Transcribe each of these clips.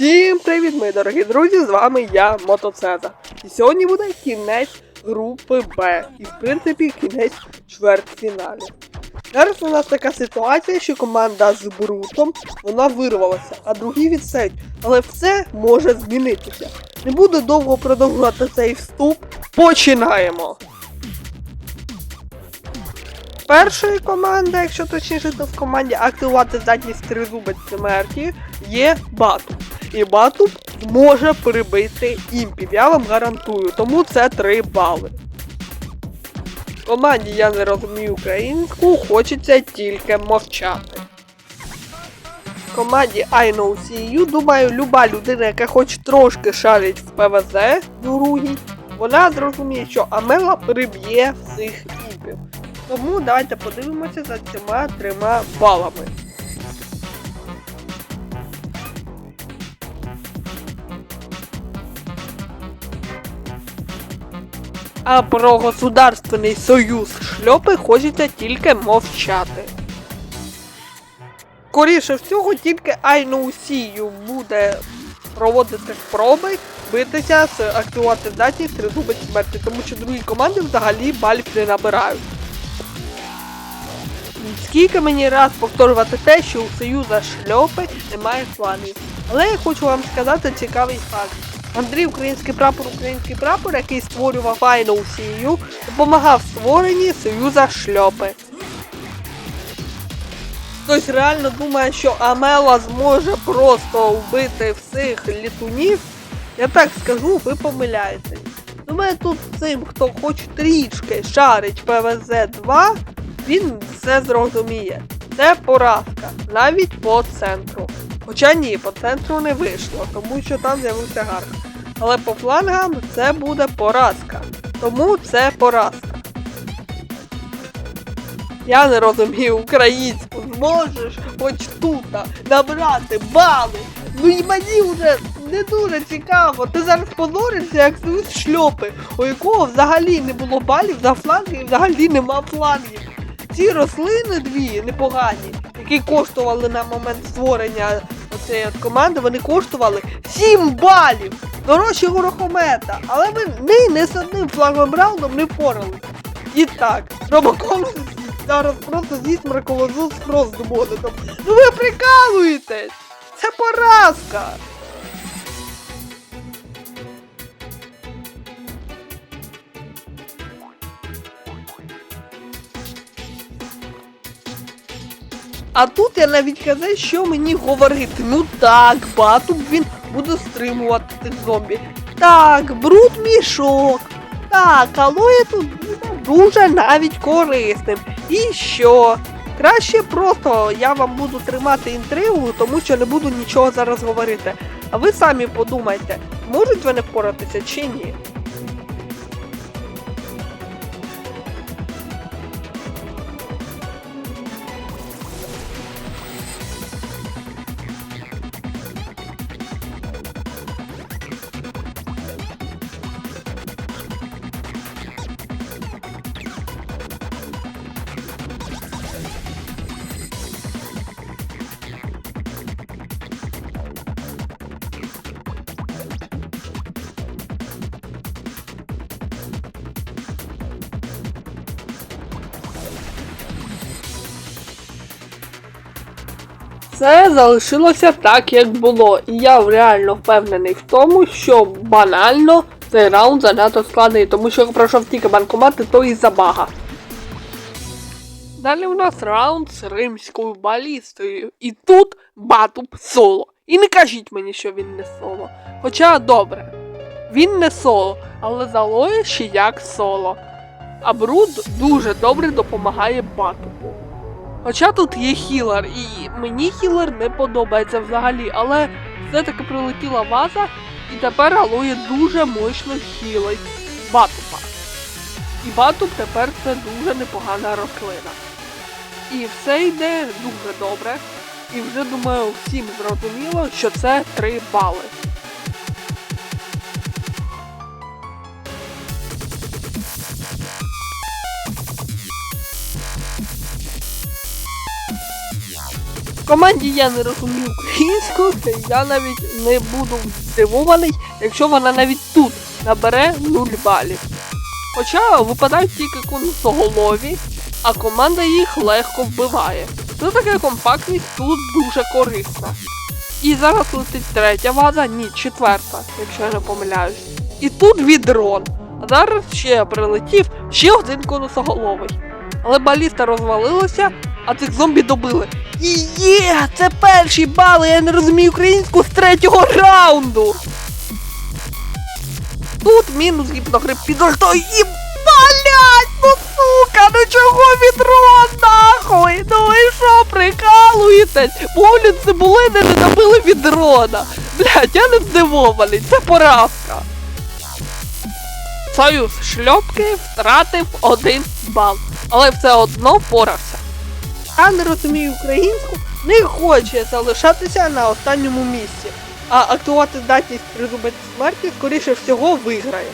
Всім привіт, мої дорогі друзі! З вами я, Мотоцеза. І сьогодні буде кінець групи Б. І в принципі кінець чвертьфіналів. Зараз у нас така ситуація, що команда з Брутом вона вирвалася, а другі відсеють. Але все може змінитися. Не буду довго продовжувати цей вступ. Починаємо! Першої команди, якщо точніше, то в команді активувати здатність тризубець смерті, є Батуб. І Батуб зможе прибити імпів, я вам гарантую, тому це 3 бали. Команді я не розумію українську, хочеться тільки мовчати. Команді I know CU, думаю, люба людина, яка хоч трошки шарить в ПВЗ другій, вона зрозуміє, що Амела приб'є всіх імпів. Тому давайте подивимося за цими трьома балами. А про государственний союз шльопи хочеться тільки мовчати. Скоріше всього, тільки INOCU буде проводити спроби битися з активувати здатність тризубець смерті, тому що другі команди взагалі балів не набирають. Скільки мені раз повторювати те, що у Союза шльопи немає флангів. Але я хочу вам сказати цікавий факт. Андрій Український прапор, український прапор, який створював Айну Сію, допомагав створенні Союза шльопи. Хтось реально думає, що Амела зможе просто вбити всіх літунів. Я так скажу, ви помиляєтесь. Думаю, тут цим, хто хоч трішки шарить ПВЗ-2, він все зрозуміє. Це поразка, навіть по центру. Хоча ні, по центру не вийшло, тому що там з'явився гарк. Але по флангам це буде поразка. Тому це поразка. Я не розумію українську, зможеш хоч тут набрати бали. Ну і мені вже не дуже цікаво. Ти зараз позоришся, як союз шльопи, у якого взагалі не було балів за фланги і взагалі нема флангів. Ці рослини дві непогані, які коштували на момент створення цієї от команди, вони коштували 7 балів! Дорожче горохомета, але ми не, з одним флагом раундом не впоралися. І так, Робоком зараз просто з'їсть мраковозу з фростбонетом. Ну ви прикалуєтесь! Це поразка! А тут я навіть казав, що мені говорити. Ну так, Батуб він буде стримувати тих зомбі. Так, бруд мішок. Так, алоє тут дуже навіть корисним. І що? Краще просто я вам буду тримати інтригу, тому що не буду нічого зараз говорити. А ви самі подумайте, можуть вони впоратися чи ні? Все залишилося так, як було, і я реально впевнений в тому, що банально цей раунд занадто складний, тому що пройшов тільки банкомати, то і забага. Далі у нас раунд з римською балістою. І тут Батуб соло. І не кажіть мені, що він не соло. Хоча добре, він не соло, але залоє ще як соло. А Бруд дуже добре допомагає Батубу. Хоча тут є хілер, і мені хілер не подобається взагалі, але все-таки прилетіла ваза, і тепер Алоє дуже мощно хілить Батупа. І Батуп тепер це дуже непогана рослина. І все йде дуже добре. І вже думаю, всім зрозуміло, що це 3 бали. Команді я не розумію українську, я навіть не буду здивований, якщо вона навіть тут набере 0 балів. Хоча випадають тільки конусоголові, а команда їх легко вбиває. Це така компактність тут дуже корисна. І зараз летить третя ваза, ні, четверта, якщо я не помиляюсь. І тут відрон. А зараз ще прилетів ще один конусоголовий. Але баліста розвалилася, а цих зомбі добили. І є! Це перші бали, я не розумію українську з третього раунду. Тут мінус гіпногрип під ультою і блять, ну сука, ну чого відро нахуй? Ну ви що, прикалуєтесь? Погляд цибулини не добили відрона. Блять, я не здивований, це поразка. Союз шльопки втратив один бал, але все одно впорався. Я не розумію українську, не хоче залишатися на останньому місці, а актувати здатність призубити смерті, скоріше всього, виграє.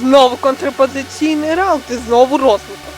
Знову контрпозиційний раунд і знову розвиток.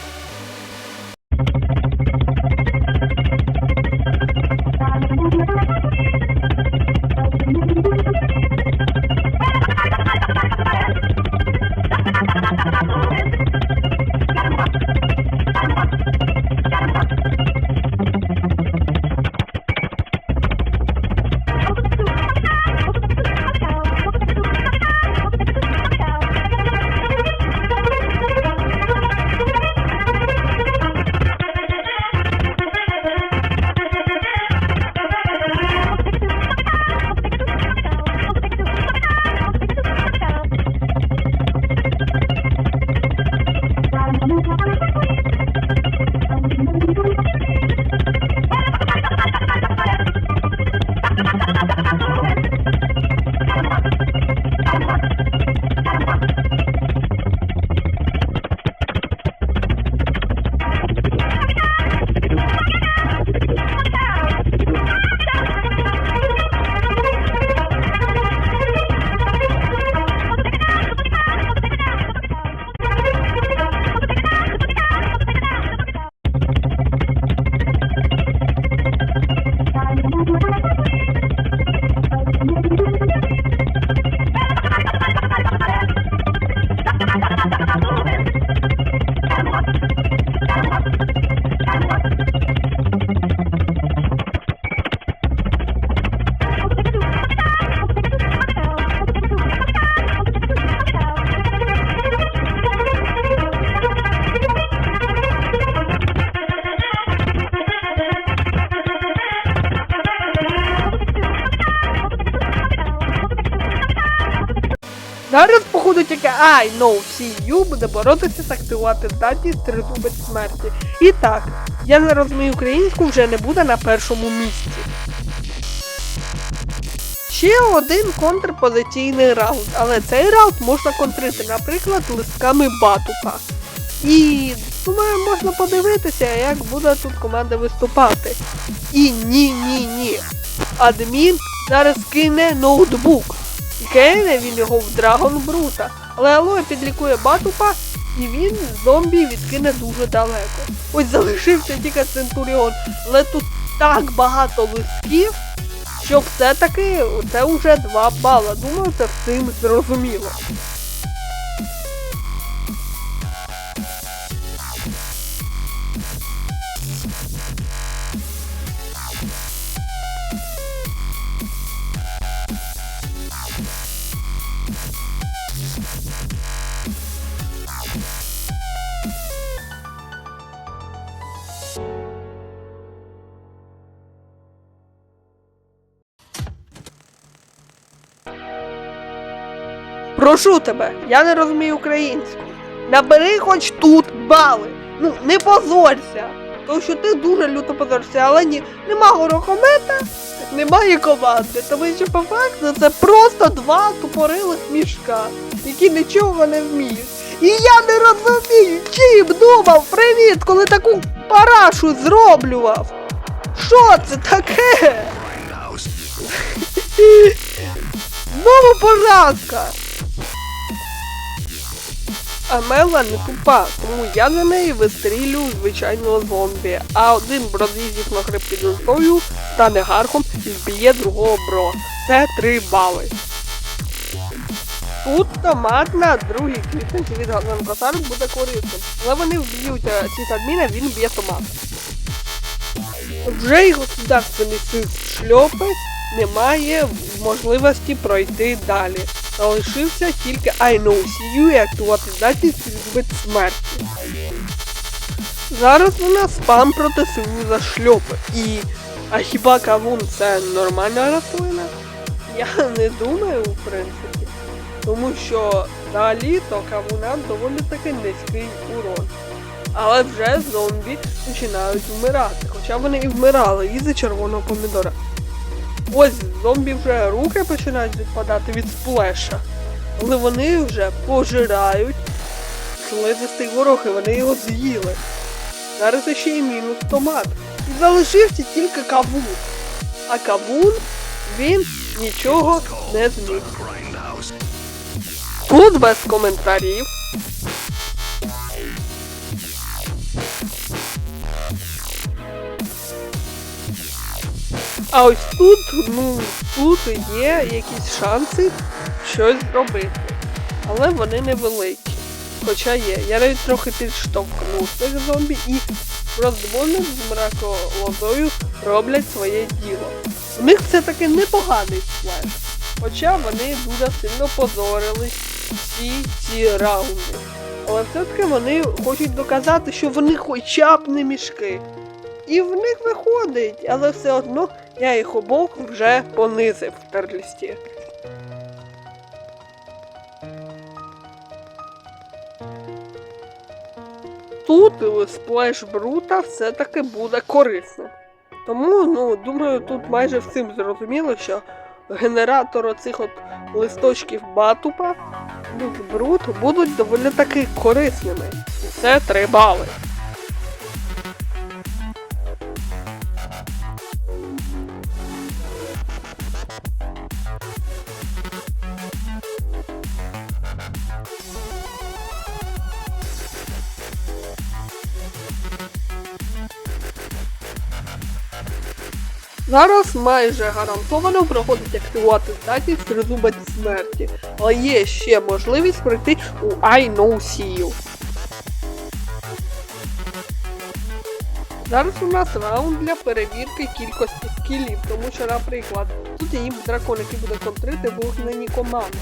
I know CU буде боротися з активувати здатність тризубець смерті. І так, я не розумію українську вже не буде на першому місці. Ще один контрпозиційний раунд, але цей раунд можна контрити, наприклад, листками батупа. І думаю, можна подивитися, як буде тут команда виступати. І ні, ні, ні. Адмін зараз кине ноутбук. І кине він його в Драгон Брута. Але Алоя підлікує Батупа, і він зомбі відкине дуже далеко. Ось залишився тільки Центуріон. Але тут так багато листків, що все-таки це вже 2 бала. Думаю, це всім зрозуміло. Прошу тебе, я не розумію українську. Набери хоч тут бали. Ну, не позорся. Тому що ти дуже люто позорся, але ні, нема горохомета, немає команди. Тому що по факту це просто два тупорилих мішка, які нічого не вміють. І я не розумію, чим думав привіт, коли таку парашу зроблював. Що це таке? Знову поразка. А Мела не тупа, тому я за неї вистрілю звичайного зомбі, а один бронзізів на хребті зброю стане гархом і вб'є другого бро. Це 3 бали. Тут томат на другій клітинці від Ганкосару буде корисним. Але вони вб'ють е, сісадміна, він б'є томат. Вже й государственний син шльопи немає можливості пройти далі. Залишився тільки I know CU і актувати здатність від смерті. Зараз у нас спам проти Союза шльопи. І. А хіба кавун це нормальна рослина? Я не думаю, в принципі. Тому що далі то кавунам доволі таки низький урон. Але вже зомбі починають вмирати, хоча вони і вмирали із-за червоного помідора. Ось зомбі вже руки починають відпадати від сплеша. Але вони вже пожирають слизистий горох, і вони його з'їли. Зараз ще й мінус томат. І залишився тільки кавун. А кавун він нічого не зміг. Тут без коментарів. А ось тут, ну, тут є якісь шанси щось зробити. Але вони невеликі. Хоча є. Я навіть трохи підштовхнув цих зомбі і роздвони з мраколозою роблять своє діло. У них все-таки непоганий сплеш. Хоча вони дуже сильно позорились всі ці раунди. Але все-таки вони хочуть доказати, що вони хоча б не мішки. І в них виходить, але все одно я їх обох вже понизив в терлісті. Тут сплеш брута все-таки буде корисно. Тому, ну, думаю, тут майже всім зрозуміло, що генератор оцих от листочків батупа брут будуть доволі таки корисними. І це 3 бали. Зараз майже гарантовано проходить активувати здатність тризубець смерті, але є ще можливість пройти у I know See You. Зараз у нас раунд для перевірки кількості скілів, тому що, наприклад, тут їм дракон, який буде контрити вогнені команди.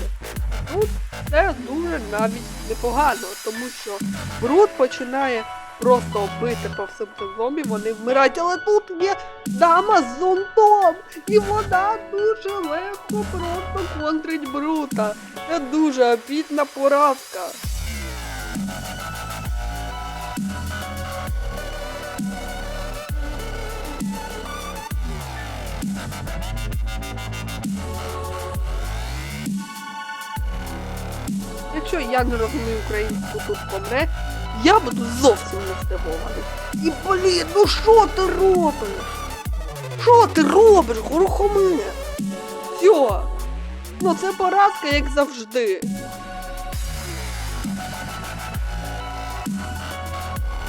Тут це дуже навіть непогано, тому що бруд починає просто бити по всім цим зомбі, вони вмирають, але тут є дама з зонтом, і вона дуже легко просто контрить брута. Це дуже обідна поразка. Якщо я не розумію українську тут помре, я буду зовсім не здивований. І блін, ну що ти робиш? Що ти робиш, горохоме? Все. Ну це поразка, як завжди.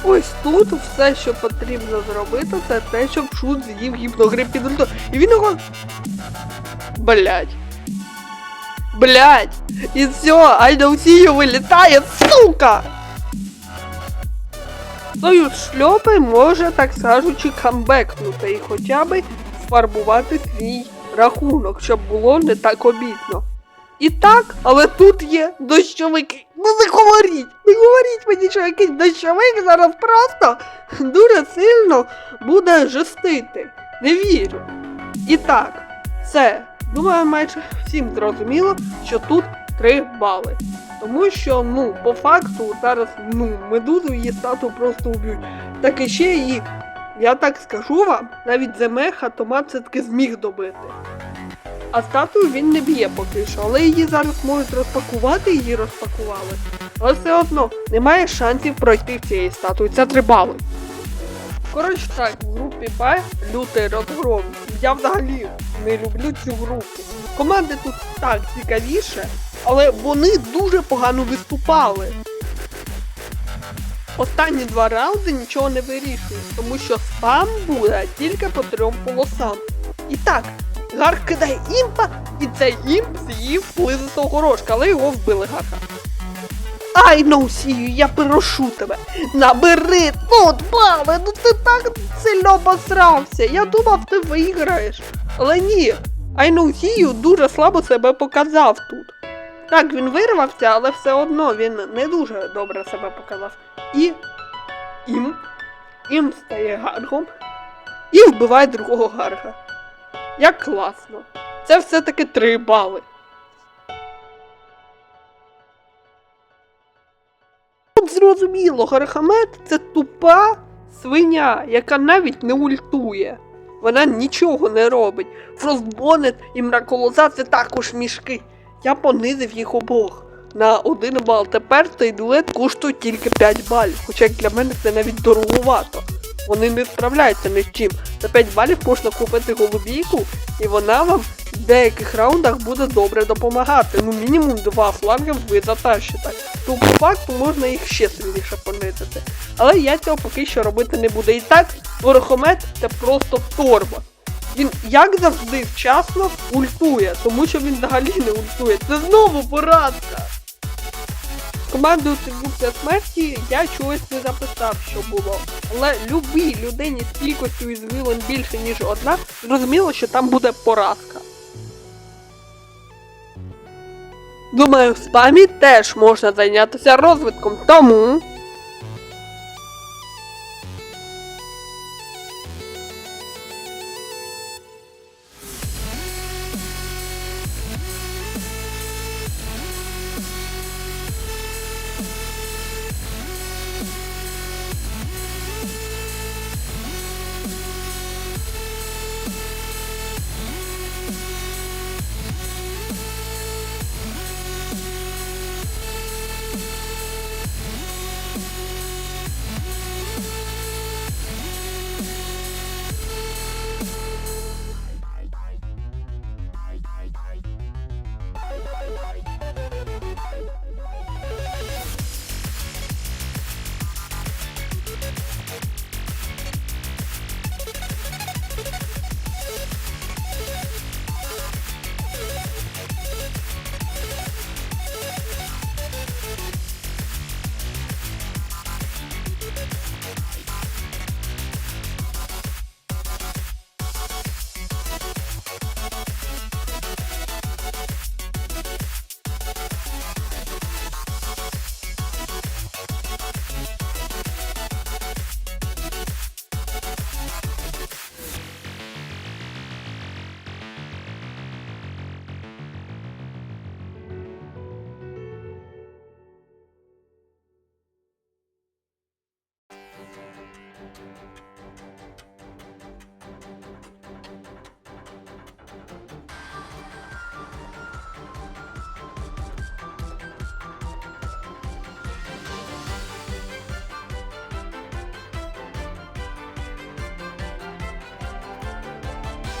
Ось тут все, що потрібно зробити, це те, щоб шут з'їв гіпногрип під ульту. І він його. Блять. Блять. І все, I don't вилітає, сука! Союз шльопи може, так скажучи, камбекнути і хоча б сфарбувати свій рахунок, щоб було не так обідно. І так, але тут є дощовик. Ну не говоріть! Не говоріть мені, що якийсь дощовик зараз просто дуже сильно буде жестити. Не вірю. І так, це, думаю, майже всім зрозуміло, що тут 3 бали. Тому що, ну, по факту, зараз, ну, медузу її стату просто уб'ють. Так і ще і, я так скажу вам, навіть земеха Томат все-таки зміг добити. А статую він не б'є поки що, але її зараз можуть розпакувати, її розпакували. Але все одно немає шансів пройти цієї статуї. Це 3 бали. Коротше так, в групі Б лютий розгром. Я взагалі не люблю цю групу. Команди тут так цікавіше, але вони дуже погано виступали. Останні два раунди нічого не вирішують, тому що спам буде тільки по трьом полосам. І так, Гарк кидає імпа, і цей імп з'їв слизистого горошка, але його вбили Гарка. Ай, Ноусію, я прошу тебе, набери тут бали, ну ти так сильно обосрався. Я думав, ти виграєш. Але ні, Айноусію дуже слабо себе показав тут. Так, він вирвався, але все одно він не дуже добре себе показав. І ім, ім стає гаргом і вбиває другого гарга. Як класно. Це все-таки три бали. Тут зрозуміло, Гархамет це тупа свиня, яка навіть не ультує. Вона нічого не робить. Фростбонет і мраколоза це також мішки. Я понизив їх обох на один бал. Тепер цей дует коштує тільки 5 балів, хоча для мене це навіть дороговато. Вони не справляються ні з чим. За 5 балів можна купити голубійку, і вона вам в деяких раундах буде добре допомагати. Ну мінімум два фланги ви затащите. То по факту можна їх ще сильніше понизити. Але я цього поки що робити не буду. І так, ворохомет це просто торба. Він як завжди вчасно ультує, тому що він взагалі не ультує. Це знову поразка. Командою Трибуція смерті я чогось не записав, що було. Але любій людині з кількістю із вилон більше, ніж одна, зрозуміло, що там буде поразка. Думаю, в спамі теж можна зайнятися розвитком, тому.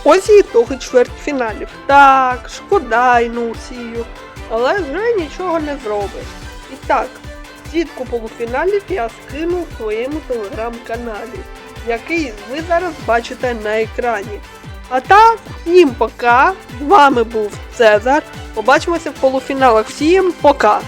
Ось і ітоги чвертьфіналів. Так, шкода Інусію, але вже нічого не зробиш. І так, сітку полуфіналів я скину в своєму телеграм-каналі, який ви зараз бачите на екрані. А так, всім пока! З вами був Цезар. Побачимося в полуфіналах. Всім пока!